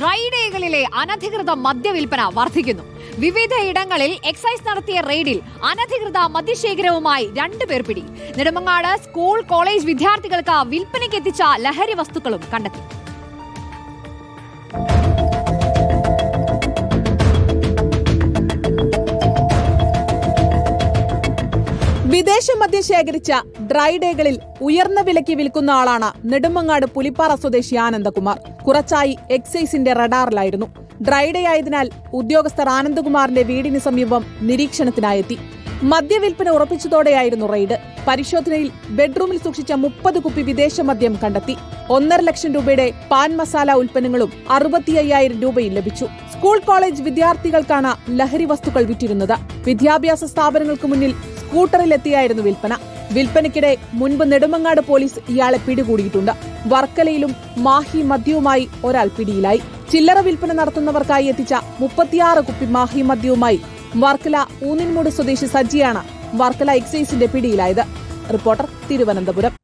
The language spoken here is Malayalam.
ഡ്രൈ ഡേകളിലെ അനധികൃത മദ്യവിൽപ്പന വർദ്ധിക്കുന്നു. വിവിധ ഇടങ്ങളിൽ എക്സൈസ് നടത്തിയ റെയ്ഡിൽ അനധികൃത മദ്യശേഖരവുമായി രണ്ടുപേർ പിടി. നെടുമങ്ങാട് സ്കൂൾ കോളേജ് വിദ്യാർത്ഥികൾക്ക് വിൽപ്പനയ്ക്ക് എത്തിച്ച ലഹരി വസ്തുക്കളും കണ്ടെത്തി. വിദേശ മദ്യം ശേഖരിച്ച ഡ്രൈ ഡേകളിൽ ഉയർന്ന വിലയ്ക്ക് വിൽക്കുന്ന ആളാണ് നെടുമങ്ങാട് പുലിപ്പാറ സ്വദേശി ആനന്ദകുമാർ. കുറച്ചായി എക്സൈസിന്റെ റഡാറിലായിരുന്നു. ഡ്രൈഡേ ആയതിനാൽ ഉദ്യോഗസ്ഥർ ആനന്ദകുമാറിന്റെ വീടിന് സമീപം നിരീക്ഷണത്തിനായെത്തി. മദ്യവിൽപ്പന ഉറപ്പിച്ചതോടെയായിരുന്നു റെയ്ഡ്. പരിശോധനയിൽ ബെഡ്റൂമിൽ സൂക്ഷിച്ച മുപ്പത് കുപ്പി വിദേശ മദ്യം കണ്ടെത്തി. ഒന്നര ലക്ഷം രൂപയുടെ പാൻ മസാല ഉൽപ്പന്നങ്ങളും അറുപത്തി അയ്യായിരം രൂപയിൽ ലഭിച്ചു. സ്കൂൾ കോളേജ് വിദ്യാർത്ഥികൾക്കാണ് ലഹരി വസ്തുക്കൾ വിറ്റിരുന്നത്. വിദ്യാഭ്യാസ സ്ഥാപനങ്ങൾക്ക് മുന്നിൽ സ്കൂട്ടറിലെത്തിയായിരുന്നു വിൽപ്പന. വിൽപ്പനയ്ക്കിടെ മുൻപ് നെടുമങ്ങാട് പോലീസ് ഇയാളെ പിടികൂടിയിട്ടുണ്ട്. വർക്കലയിലും മാഹി മദ്യവുമായി ഒരാൾ പിടിയിലായി. ചില്ലറ വിൽപ്പന നടത്തുന്നവർക്കായി എത്തിച്ച മുപ്പത്തിയാറ് കുപ്പി മാഹി മദ്യവുമായി വർക്കല ഊന്നിൻമൂട് സ്വദേശി സജിയാണ് വർക്കല എക്സൈസിന്റെ പിടിയിലായത്. റിപ്പോർട്ടർ തിരുവനന്തപുരം.